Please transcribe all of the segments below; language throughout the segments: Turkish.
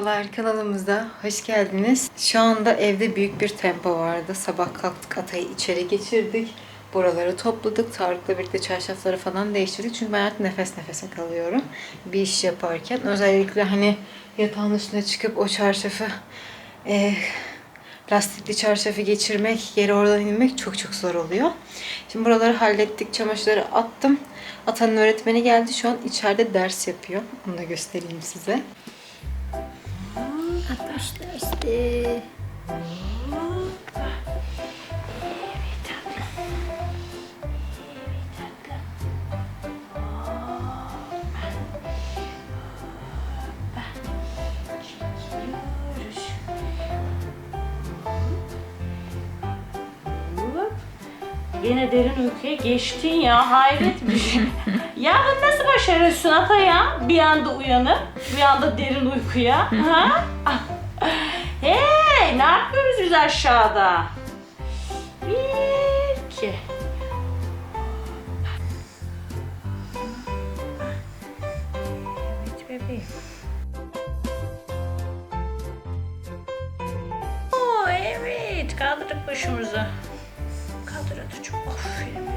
Merhabalar kanalımıza hoş geldiniz. Şu anda evde büyük bir tempo vardı. Sabah kalktık Atay'ı içeri geçirdik. Buraları topladık. Tarık'la birlikte çarşafları falan değiştirdik. Çünkü ben artık nefes nefese kalıyorum. Bir iş yaparken. Özellikle hani yatağın üstüne çıkıp o çarşafı eh, lastikli çarşafı geçirmek, geri oradan inmek çok çok zor oluyor. Şimdi buraları hallettik. Çamaşırları attım. Atanın öğretmeni geldi. Şu an içeride ders yapıyor. Onu da göstereyim size. Arkadaşlar işte. Yine derin uykuya geçtin ya hayret bir şey. ya bunu nasıl başarıyorsun ata ya? Bir anda uyanıp bir anda derin uykuya. Ha? Ne yapıyoruz biz aşağıda? Bir, iki. Evet bebeğim. Oo evet kaldırdık başımızı. Kaldır Atacığım. Aferin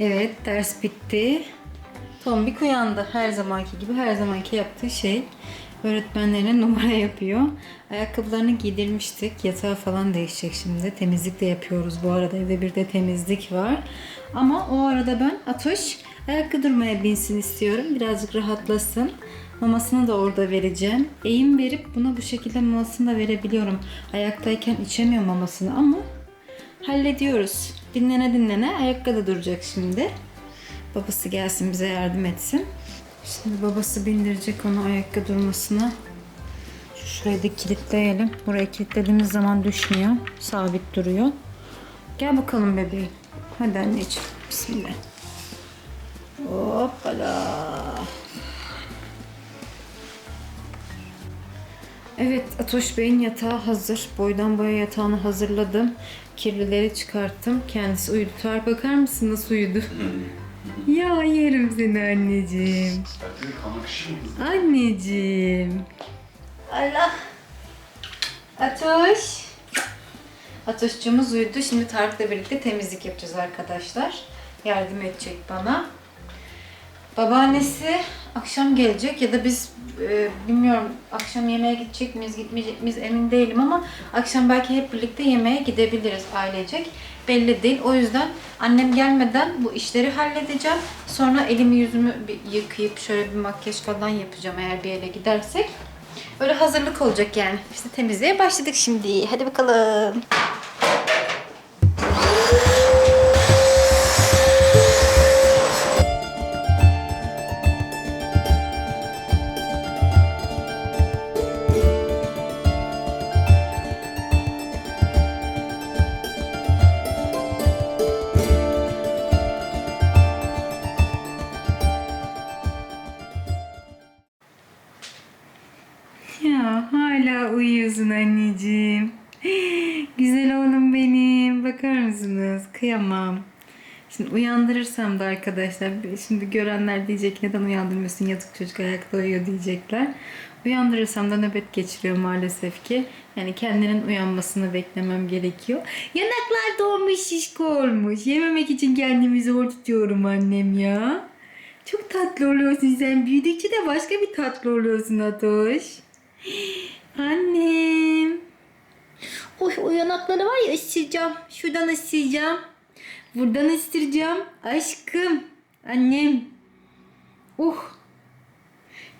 Evet, ders bitti. Tombik uyandı. Her zamanki gibi, her zamanki yaptığı şey. Öğretmenlerine numara yapıyor. Ayakkabılarını giydirmiştik. Yatağı falan değişecek şimdi. Temizlik de yapıyoruz bu arada. Evde bir de temizlik var. Ama o arada ben Atoş ayakta durmaya binsin istiyorum. Birazcık rahatlasın. Mamasını da orada vereceğim. Eğim verip buna bu şekilde mamasını da verebiliyorum. Ayaktayken içemiyor mamasını ama hallediyoruz. Dinlene dinlene ayakta duracak şimdi. Babası gelsin bize yardım etsin. Şimdi babası bindirecek onu ayakta durmasına. Şu şurayı da kilitleyelim. Buraya kilitlediğimiz zaman düşmüyor. Sabit duruyor. Gel bakalım bebeğim. Hadi anneciğim. Bismillah. Hoppala. Evet, Atoş Bey'in yatağı hazır. Boydan boya yatağını hazırladım. Kirlileri çıkarttım. Kendisi uyudu. Tarık bakar mısın nasıl uyudu? ya yerim seni anneciğim. Anneciğim. Allah. Atoş. Atoşçumuz uyudu. Şimdi Tarık'la birlikte temizlik yapacağız arkadaşlar. Yardım edecek bana. Babaannesi akşam gelecek ya da biz e, bilmiyorum akşam yemeğe gidecek miyiz gitmeyecek miyiz emin değilim ama akşam belki hep birlikte yemeğe gidebiliriz ailecek. Belli değil. O yüzden annem gelmeden bu işleri halledeceğim. Sonra elimi yüzümü bir yıkayıp şöyle bir makyaj falan yapacağım eğer bir yere gidersek. Öyle hazırlık olacak yani. İşte temizliğe başladık şimdi. Hadi bakalım. Kıyamam. Şimdi uyandırırsam da arkadaşlar şimdi görenler diyecek neden uyandırmıyorsun yazık çocuk ayakta uyuyor diyecekler. Uyandırırsam da nöbet geçiriyor maalesef ki. Yani kendinin uyanmasını beklemem gerekiyor. Yanaklar dolmuş şişko olmuş. Yememek için kendimi zor tutuyorum annem ya. Çok tatlı oluyorsun sen. Büyüdükçe de başka bir tatlı oluyorsun Atoş. Annem. Oy o yanakları var ya ısıracağım. Şuradan ısıracağım. Buradan ısıracağım. Aşkım. Annem. Uh.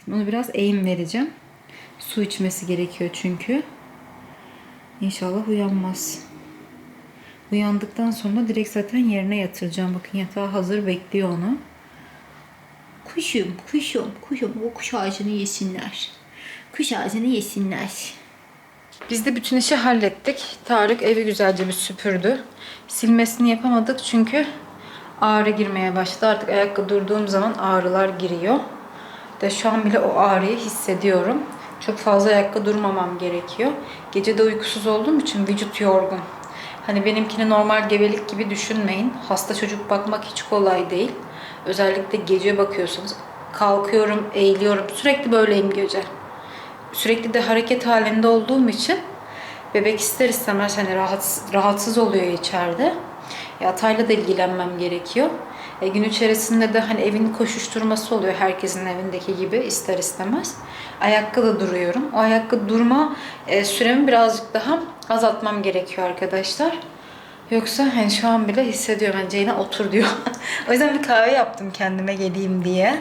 Şimdi ona biraz eğim vereceğim. Su içmesi gerekiyor çünkü. İnşallah uyanmaz. Uyandıktan sonra direkt zaten yerine yatıracağım. Bakın yatağı hazır bekliyor onu. Kuşum, kuşum, kuşum. O kuş ağacını yesinler. Kuş ağacını yesinler. Biz de bütün işi hallettik. Tarık evi güzelce bir süpürdü. Silmesini yapamadık çünkü ağrı girmeye başladı. Artık ayakta durduğum zaman ağrılar giriyor. De şu an bile o ağrıyı hissediyorum. Çok fazla ayakta durmamam gerekiyor. Gece de uykusuz olduğum için vücut yorgun. Hani benimkini normal gebelik gibi düşünmeyin. Hasta çocuk bakmak hiç kolay değil. Özellikle gece bakıyorsunuz. Kalkıyorum, eğiliyorum. Sürekli böyleyim gece. Sürekli de hareket halinde olduğum için bebek ister istemez hani rahatsız, rahatsız oluyor içeride. E, Atayla da ilgilenmem gerekiyor. E, gün içerisinde de hani evin koşuşturması oluyor herkesin evindeki gibi ister istemez. Ayakta duruyorum. O ayakta durma e, süremi birazcık daha azaltmam gerekiyor arkadaşlar. Yoksa hani şu an bile hissediyorum. Yani Ceyna otur diyor. o yüzden bir kahve yaptım kendime geleyim diye.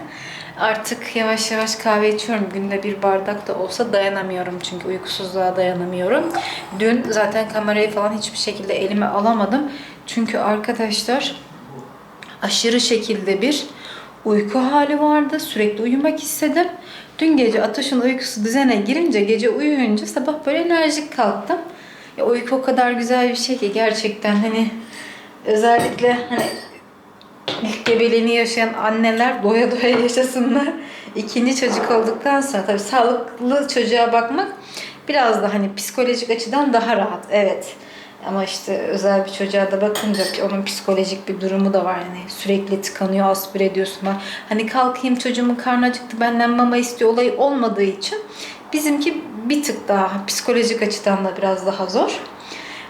Artık yavaş yavaş kahve içiyorum. Günde bir bardak da olsa dayanamıyorum çünkü uykusuzluğa dayanamıyorum. Dün zaten kamerayı falan hiçbir şekilde elime alamadım. Çünkü arkadaşlar aşırı şekilde bir uyku hali vardı. Sürekli uyumak istedim. Dün gece Atoş'un uykusu düzene girince gece uyuyunca sabah böyle enerjik kalktım. Ya uyku o kadar güzel bir şey ki gerçekten hani özellikle hani ilk gebeliğini yaşayan anneler doya doya yaşasınlar. İkinci çocuk olduktan sonra tabii sağlıklı çocuğa bakmak biraz da hani psikolojik açıdan daha rahat. Evet. Ama işte özel bir çocuğa da bakınca onun psikolojik bir durumu da var. Yani sürekli tıkanıyor, aspir ediyorsun. Hani kalkayım çocuğumun karnı acıktı benden mama istiyor olayı olmadığı için bizimki bir tık daha psikolojik açıdan da biraz daha zor.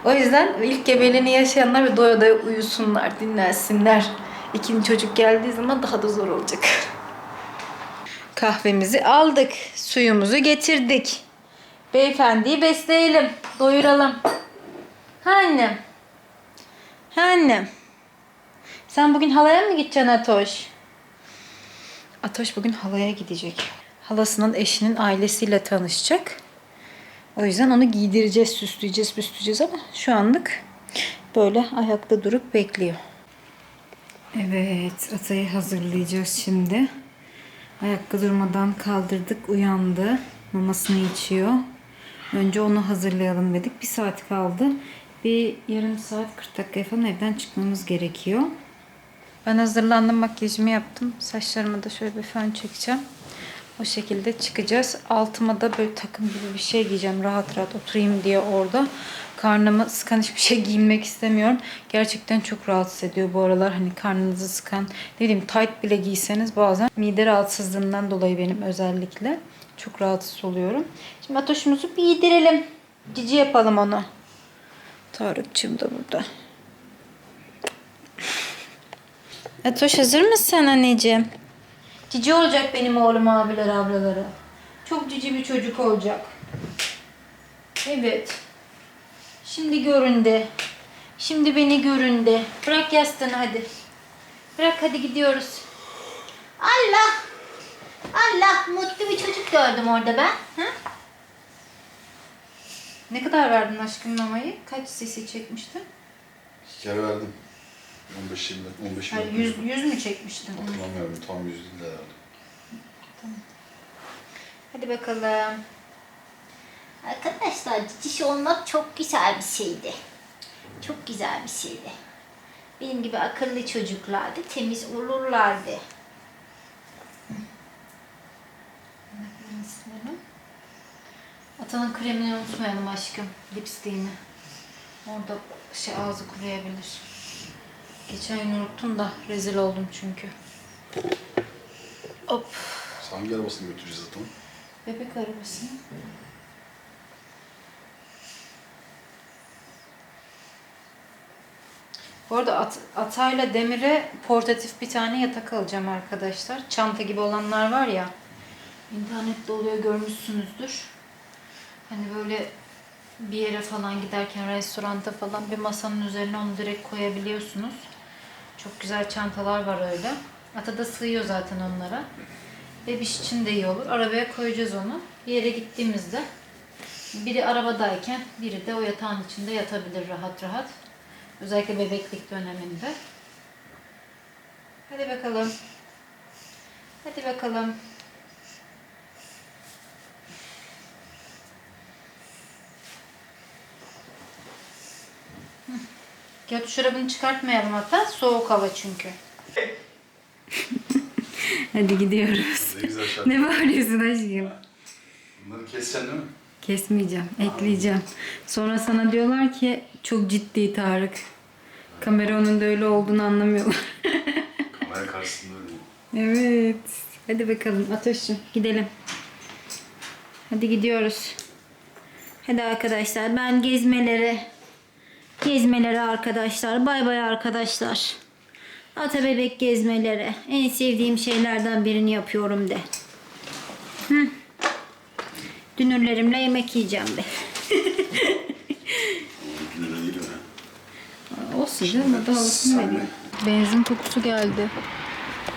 O yüzden ilk gebeliğini yaşayanlar ve doya doya uyusunlar, dinlensinler. İkinci çocuk geldiği zaman daha da zor olacak. Kahvemizi aldık. Suyumuzu getirdik. Beyefendiyi besleyelim. Doyuralım. Ha annem. Ha annem. Sen bugün halaya mı gideceksin Atoş? Atoş bugün halaya gidecek. Halasının eşinin ailesiyle tanışacak. O yüzden onu giydireceğiz, süsleyeceğiz, püsleyeceğiz ama şu anlık böyle ayakta durup bekliyor. Evet, Atay'ı hazırlayacağız şimdi. Ayakta durmadan kaldırdık, uyandı. Mamasını içiyor. Önce onu hazırlayalım dedik. Bir saat kaldı. Bir yarım saat 40 dakika falan evden çıkmamız gerekiyor. Ben hazırlandım, makyajımı yaptım. Saçlarıma da şöyle bir fön çekeceğim. O şekilde çıkacağız. Altıma da böyle takım gibi bir şey giyeceğim. Rahat rahat oturayım diye orada. Karnımı sıkan hiçbir şey giyinmek istemiyorum. Gerçekten çok rahatsız ediyor bu aralar. Hani karnınızı sıkan, ne bileyim tight bile giyseniz bazen mide rahatsızlığından dolayı benim özellikle çok rahatsız oluyorum. Şimdi Atoş'umuzu bir yedirelim. Cici yapalım onu. Tarık'cığım da burada. Atoş hazır mısın anneciğim? Cici olacak benim oğlum abiler ablaları. Çok cici bir çocuk olacak. Evet. Şimdi göründü. Şimdi beni göründü. Bırak yastığını hadi. Bırak hadi gidiyoruz. Allah! Allah! Mutlu bir çocuk gördüm orada ben. Ha? Ne kadar verdin aşkım mamayı? Kaç cc çekmiştin? Kere verdim. 15 20 15 Hayır, 20. 100, 100 mü çekmiştin? Hatırlamıyorum tam 100 değil de herhalde. Hadi bakalım. Arkadaşlar cici olmak çok güzel bir şeydi. Çok güzel bir şeydi. Benim gibi akıllı çocuklardı, temiz olurlardı. Atanın kremini unutmayalım aşkım. Lipstiğini. Orada şey ağzı kuruyabilir. Geçen gün unuttum da rezil oldum çünkü. Hop. Sen hangi arabasını götüreceğiz zaten? Bebek arabası. Bu arada At- Atay'la Demir'e portatif bir tane yatak alacağım arkadaşlar. Çanta gibi olanlar var ya. İnternette oluyor görmüşsünüzdür. Hani böyle bir yere falan giderken restoranta falan bir masanın üzerine onu direkt koyabiliyorsunuz. Çok güzel çantalar var öyle. Ata da sığıyor zaten onlara. Bebiş için de iyi olur. Arabaya koyacağız onu. Bir yere gittiğimizde biri arabadayken biri de o yatağın içinde yatabilir rahat rahat. Özellikle bebeklik döneminde. Hadi bakalım. Hadi bakalım. Hı. Göt şurabını çıkartmayalım hatta. Soğuk hava çünkü. Hadi gidiyoruz. Ne güzel şarkı. ne bağırıyorsun aşkım? Bunları keseceksin değil mi? Kesmeyeceğim, ekleyeceğim. Sonra sana diyorlar ki çok ciddi Tarık. Kamera onun da öyle olduğunu anlamıyorlar. Kamera karşısında öyle. evet. Hadi bakalım Atoş'cum gidelim. Hadi gidiyoruz. Hadi arkadaşlar ben gezmelere gezmelere arkadaşlar. Bay bay arkadaşlar. Ata bebek gezmelere. En sevdiğim şeylerden birini yapıyorum de. Hı. Dünürlerimle yemek yiyeceğim de. Olsun canım o da olsun veriyor. Benzin kokusu geldi.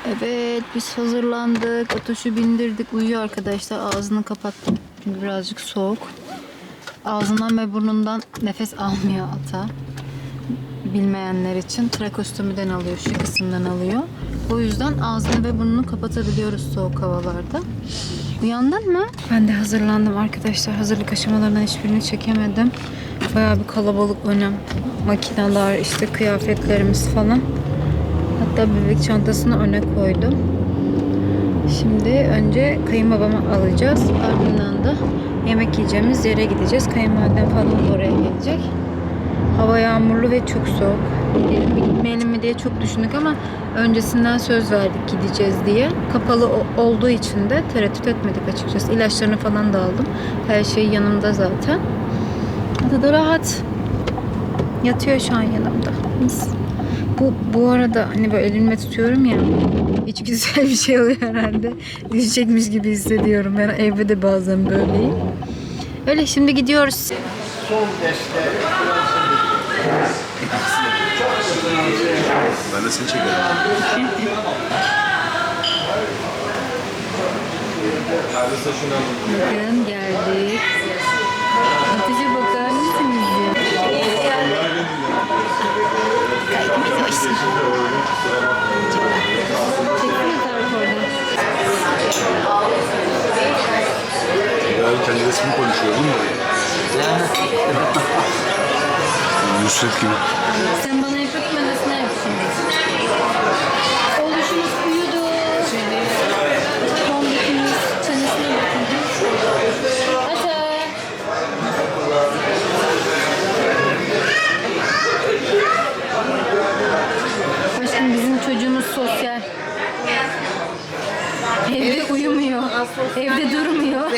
Evet biz hazırlandık. Otoşu bindirdik. Uyuyor arkadaşlar. Ağzını kapattım. Çünkü birazcık soğuk. Ağzından ve burnundan nefes almıyor ata. Bilmeyenler için trakostomiden alıyor. Şu kısımdan alıyor. O yüzden ağzını ve burnunu kapatabiliyoruz soğuk havalarda. Uyandın mı? Ben de hazırlandım arkadaşlar. Hazırlık aşamalarından hiçbirini çekemedim. Bayağı bir kalabalık önem. Makineler, işte kıyafetlerimiz falan. Hatta bebek çantasını öne koydum. Şimdi önce kayınbabamı alacağız. Ardından da yemek yiyeceğimiz yere gideceğiz. Kayınvalidem falan oraya gelecek. Hava yağmurlu ve çok soğuk. Gidelim mi gitmeyelim mi diye çok düşündük ama öncesinden söz verdik gideceğiz diye. Kapalı olduğu için de tereddüt etmedik açıkçası. İlaçlarını falan da aldım. Her şey yanımda zaten. Adı da rahat. Yatıyor şu an yanımda. Mis. Bu, bu arada hani böyle elimle tutuyorum ya hiç güzel bir şey oluyor herhalde. Düşecekmiş gibi hissediyorum. Ben evde de bazen böyleyim. Öyle şimdi gidiyoruz. Ben de seni çekerim. Bakın geldik. Kendi resmini konuşuyor değil mi? Nusret gibi. Sen bana de sana yapayım. Oluşumuz uyudu. Tombikimiz çenesine bakın. Ata. Aşkım bizim çocuğumuz sosyal. Evde uyumuyor. Evde durmuyor.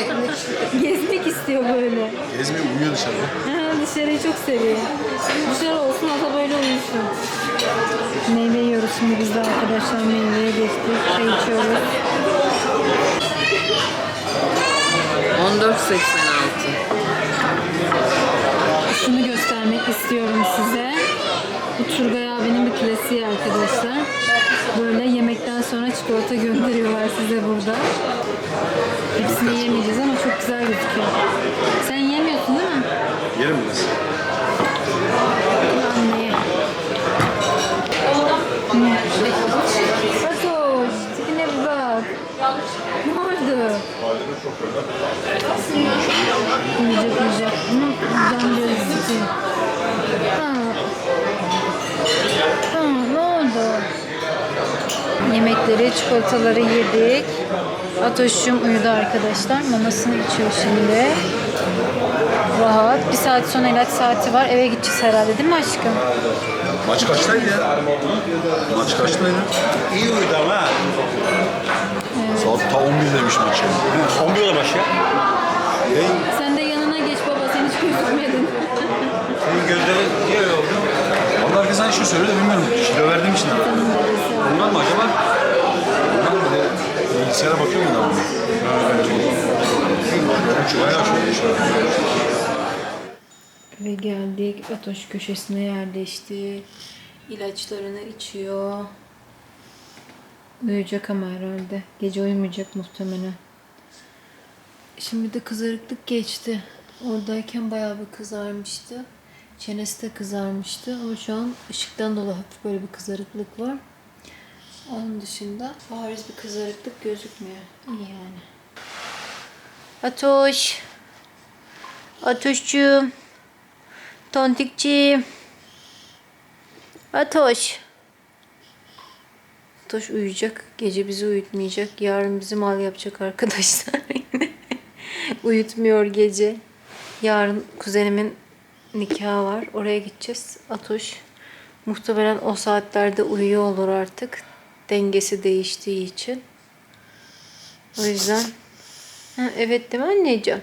Gezmek istiyor böyle. Gezmiyor uyuyor dışarıda. Ha, dışarıyı çok seviyor. Dışarı olsun ata böyle uyusun. Meyve yiyoruz şimdi biz de arkadaşlar meyveye geçtik. Çay içiyoruz. 14.86. Şunu göstermek istiyorum size. Bu Turgay abinin bir klasiği arkadaşlar. Böyle yemekten sonra çikolata gönderiyorlar size burada. Hepsini yemeyeceğiz ama çok güzel gözüküyor. Sen yemiyorsun değil mi? Yerim biraz. Anne. Fatoş, tipine bir bak. Ne oldu? Uyuyacak uyuyacak. Bunu can gözlüğü. Ha. Yemekleri, çikolataları yedik. Atoş'cum uyudu arkadaşlar. Mamasını içiyor şimdi. Rahat. Bir saat sonra ilaç saati var. Eve gideceğiz herhalde değil mi aşkım? Maç kaçtaydı ya? Maç kaçtaydı? İyi uyudu ama. ha. Saat ta 11'deymiş maç. 11 maç ya. Sen de yanına geç baba. Sen hiç gözükmedin. Senin gözlerin niye öyle oldu? Vallahi herkes aynı şey söylüyor da bilmiyorum. Kilo verdiğim için. Bundan mı acaba? Bilgisayara çok iş var. Ve geldik. Atoş köşesine yerleşti. İlaçlarını içiyor. Uyuyacak ama herhalde. Gece uyumayacak muhtemelen. Şimdi de kızarıklık geçti. Oradayken bayağı bir kızarmıştı. Çenesi de kızarmıştı ama şu an ışıktan dolayı hafif böyle bir kızarıklık var. Onun dışında bariz bir kızarıklık gözükmüyor. İyi yani. Atoş. Atoşcuğum. Tontikciğim. Atoş. Toş uyuyacak. Gece bizi uyutmayacak. Yarın bizi mal yapacak arkadaşlar. Uyutmuyor gece. Yarın kuzenimin nikahı var. Oraya gideceğiz. Atoş muhtemelen o saatlerde uyuyor olur artık. Dengesi değiştiği için. O yüzden ha, evet değil mi anneciğim?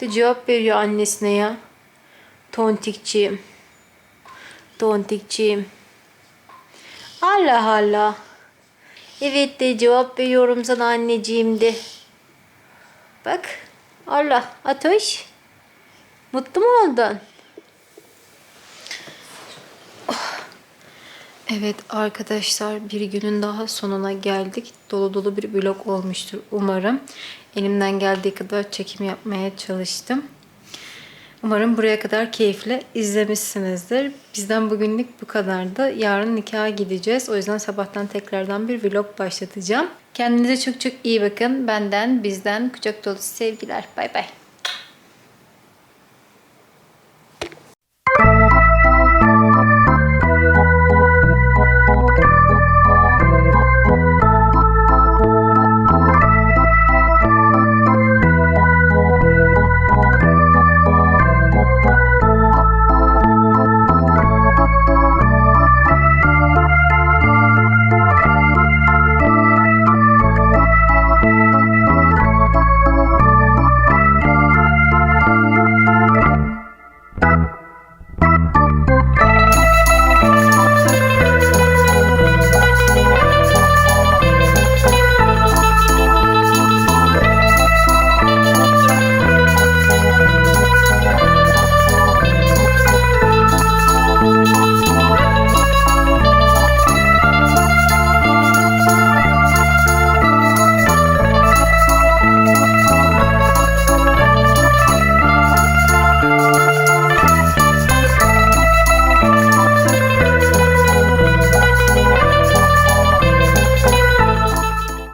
De cevap veriyor annesine ya. Tontikçiğim. Tontikçiğim. Allah Allah. Evet de cevap veriyorum sana anneciğim de. Bak. Allah. Atoş. Mutlu mu oldun? Evet arkadaşlar bir günün daha sonuna geldik. Dolu dolu bir vlog olmuştur umarım. Elimden geldiği kadar çekim yapmaya çalıştım. Umarım buraya kadar keyifle izlemişsinizdir. Bizden bugünlük bu kadardı. Yarın nikaha gideceğiz. O yüzden sabahtan tekrardan bir vlog başlatacağım. Kendinize çok çok iyi bakın. Benden, bizden kucak dolusu sevgiler. Bay bay.